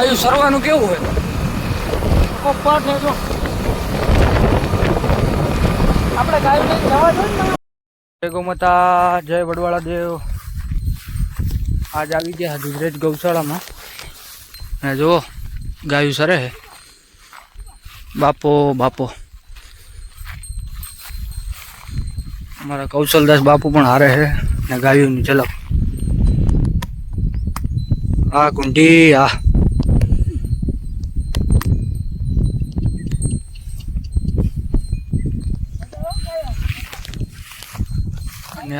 ગાયું સરવાનું કેવું હોય? કપ્પા છે જો. આપણે ગાય લઈને જવા દો જય ગૌમાતા જય વડવાળા દેવ. આજ આવી ગયા ગુજરાત ગૌશાળામાં. અને જુઓ ગાયું સરે છે બાપો બાપો. અમારા કૌશલદાસ બાપુ પણ હારે છે ને ગાયોની ઝલક. આ કુંડી આ.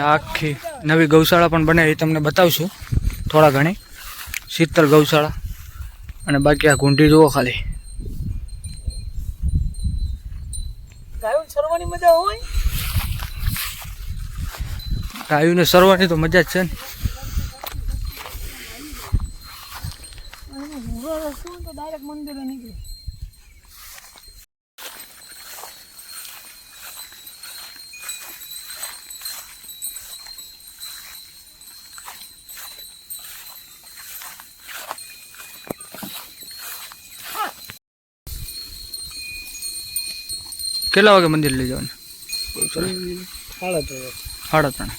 આખી નવી ગૌશાળા પણ બને એ તમને બતાવશું. થોડા ઘણી. શીતલ ગૌશાળા. અને બાકી આ ગુંડી જુઓ ખાલી. ગાયું સરવાની મજા હોય? ગાયોને સરવાની તો મજા જ છે ને. તો ડાયરેક્ટ મંદિરે નીકળે. કેટલા વાગે મંદિર લઈ જવાનું? સાડા ત્રણ.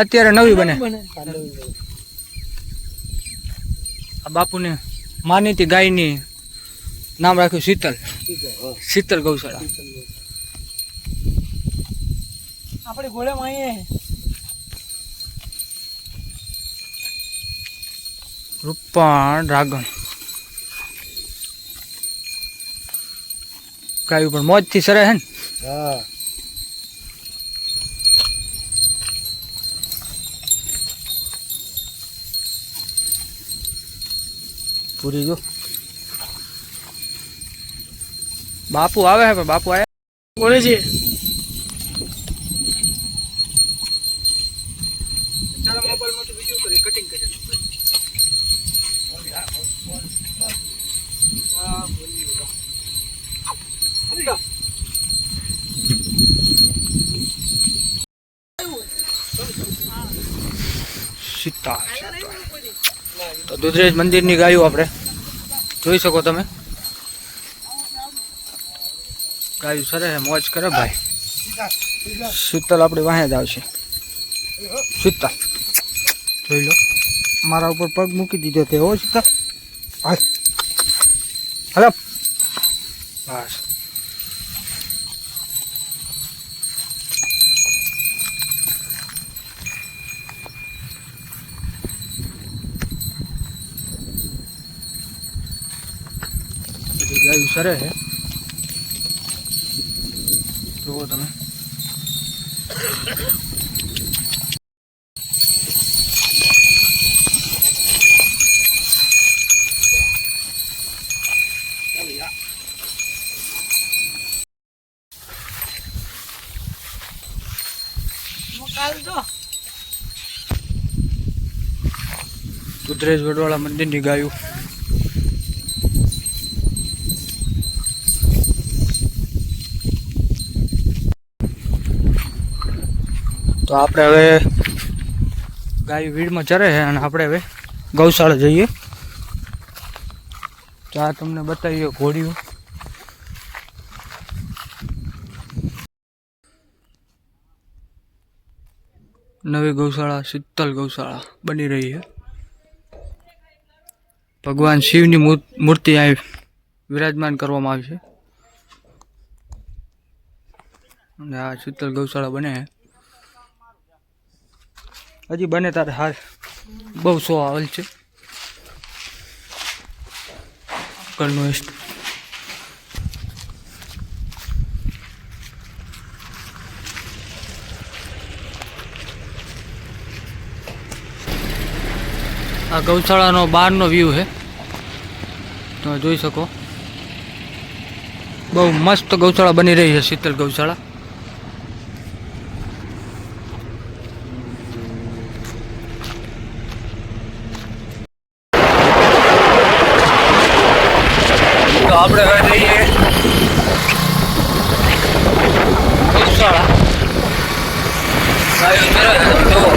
અત્યારે નવી બને. આ બાપુને માનીતી ગાયની નામ રાખ્યું શીતલ. શીતલ ગૌશાળા. આપણે ઘોડેમાં અહીંયા રૂપાણ ડ્રાગન. ગાયું પણ મોજથી સરે છે ને? હા. પૂરી જો. બાપુ આવે છે પણ બાપુ આયા? ઘોડે છે ચાલો મોબાઈલમાંથી વીડિયો કરી કટિંગ કરી સીતા તો દુધરેજ મંદિરની ગાયો આપણે જોઈ શકો તમે. ગાયું સરે મોજ કરે ભાઈ. શીતલ આપણી વાહે જ આવશે. શીતલ, જોઈ લો. મારા ઉપર પગ મૂકી દીધો તે હો, શીતલ. હાલ હલો. બસ બધી ગાયું સરે છે. જુઓ તમે. કાલ વડવાળા મંદિર મંદિરની ગાયું. તો આપણે હવે ગાય વીડમાં ચરે છે અને આપણે હવે ગૌશાળા જઈએ. તો આ તમને બતાવીએ ઘોડીઓ. નવી ગૌશાળા, શીતલ ગૌશાળા બની રહી છે. ભગવાન શિવની મૂર- મૂર્તિ અહીં વિરાજમાન કરવામાં આવી છે. અને આ શીતલ ગૌશાળા બને છે. હજી બને તારે હાર બહુ સો આવેલ છે. ઘરનું આ ગૌશાળાનો બહારનો વ્યૂ છે. તમે જોઈ શકો. બહુ મસ્ત ગૌશાળા બની રહી છે શીતલ ગૌશાળા તો આપણે હવે જઈએ ગૌશાળા ગાયો મેળવે છે તમે જુઓ.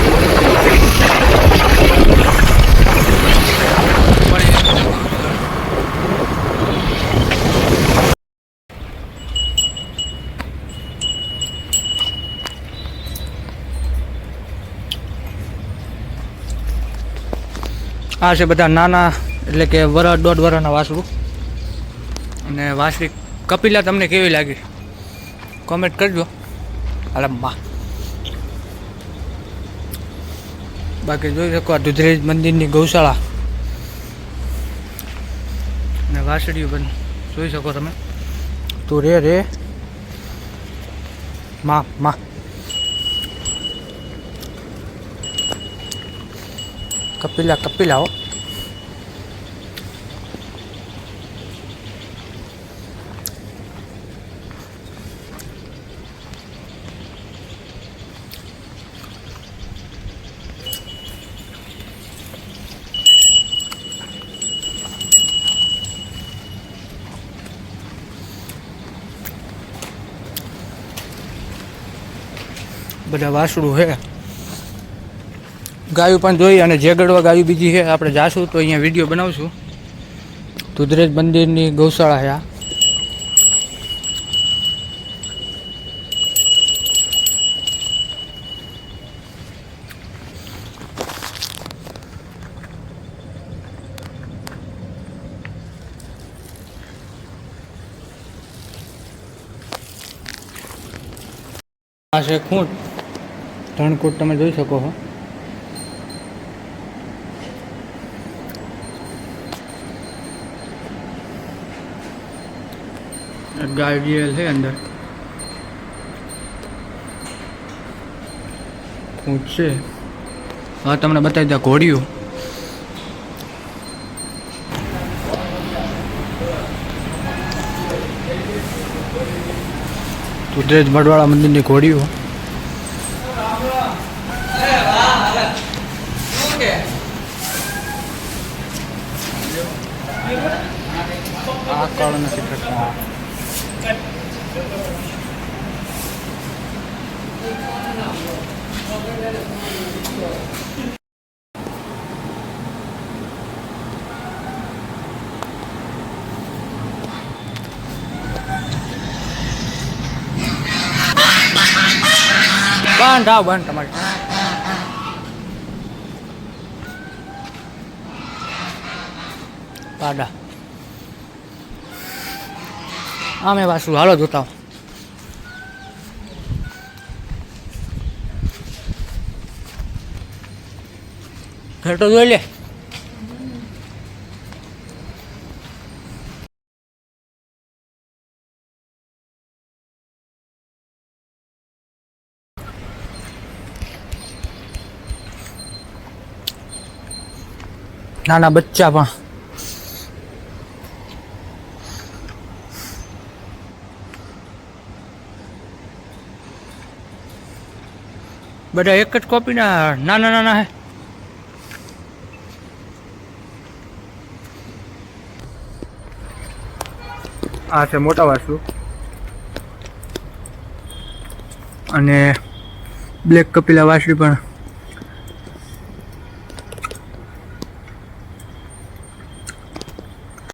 આ છે બધા નાના, એટલે કે વર, દોઢ વરાના વાસરું. અને વાસરી કપિલા તમને કેવી લાગી? કોમેન્ટ કરજો. અલમ્બા બાકી જોઈ શકો આ દુધરેજ મંદિરની ગૌશાળા. અને વાસળીઓ પણ જોઈ શકો તમે. તું રે રે. મા, માં. કપિલા કપિલા હો બધા વાસળું છે ગાયું પણ જોઈ અને જેગડવા ગાયું બીજી છે, આપણે જાશું તો અહીંયા વીડિયો બનાવશું. દુધરેજ મંદિરની ગૌશાળા છે આ. આ છે ખૂંટ. ધણકૂટ તમે જોઈ શકો છો. ગાય है अंदर ખૂંટ છે હા, તમને બતાવી દઉં ઘોડીઓ દુધરેજ મઢવાળા મંદિરની ઘોડીઓ આ બંધ આવ બંધ તમારી પાડા આમે વાસુ હાલો જોતા ઘર તો જોઈ લે. નાના બચ્ચા પણ. બધા એક જ કોપીના નાના નાના હે. આ છે મોટા વાસુ. અને બ્લેક કપિલા વાસળી પણ